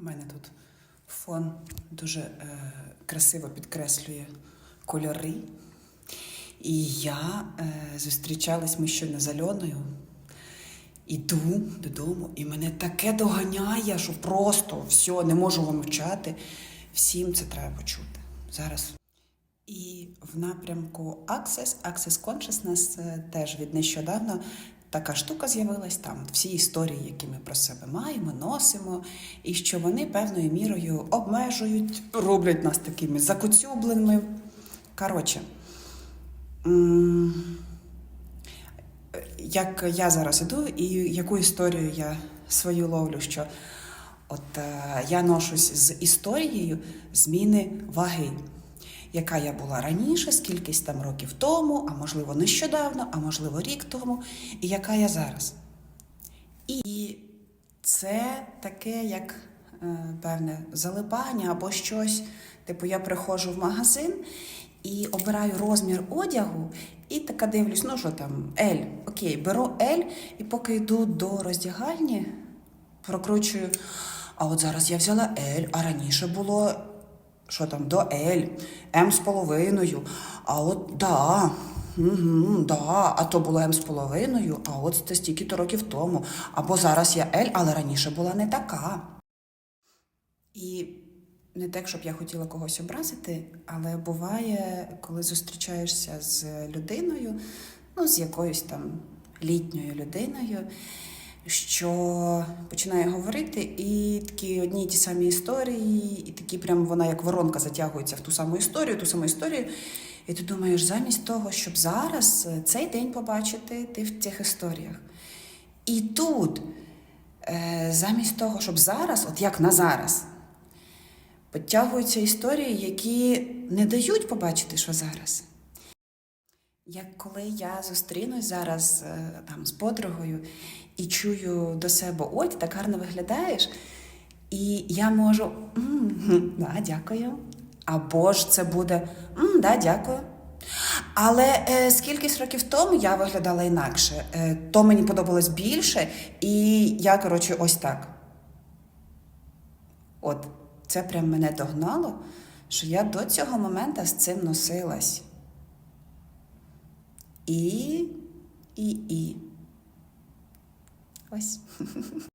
У мене тут фон дуже е, красиво підкреслює кольори. І я е, зустрічалась ми щойно з Альоною. Іду додому, і мене таке доганяє, що просто все, не можу вам вчати. Всім це треба почути. Зараз. І в напрямку Access, Access Consciousness е, теж від нещодавно така штука з'явилась там. Всі історії, які ми про себе маємо, носимо, і що вони певною мірою обмежують, роблять нас такими закоцюбленими. Коротше, як я зараз іду, і яку історію я свою ловлю, що от е, я ношусь з історією зміни ваги, яка я була раніше, скількись там років тому, а можливо нещодавно, а можливо рік тому, і яка я зараз. І це таке, як е, певне залипання або щось. Типу, я приходжу в магазин і обираю розмір одягу, і така дивлюсь, ну що там, L. Окей, беру L, і поки йду до роздягальні, прокручую. А от зараз я взяла L, а раніше було що там, до L, М з половиною. А от да. Угу, да, а то було М з половиною, а от це стільки-то років тому. Або зараз я L, але раніше була не така. І не так, щоб я хотіла когось образити, але буває, коли зустрічаєшся з людиною, ну, з якоюсь там літньою людиною, що починає говорити, і такі одні й ті самі історії, і такі прям вона як воронка затягується в ту саму історію, ту саму історію. І ти думаєш, замість того, щоб зараз е, цей день побачити, ти в цих історіях. І тут, е, замість того, щоб зараз, от як на зараз, підтягуються історії, які не дають побачити, що зараз. Як коли я зустрінусь зараз е, там з подругою і чую до себе, ой, ти так гарно виглядаєш, і я можу «М, да, дякую. Або ж це буде «М, да, дякую. Але е, скількись років тому я виглядала інакше. Е, то мені подобалось більше, і я, коротше, ось так. От це прям мене догнало, що я до цього моменту з цим носилась. І, і, і. Ось.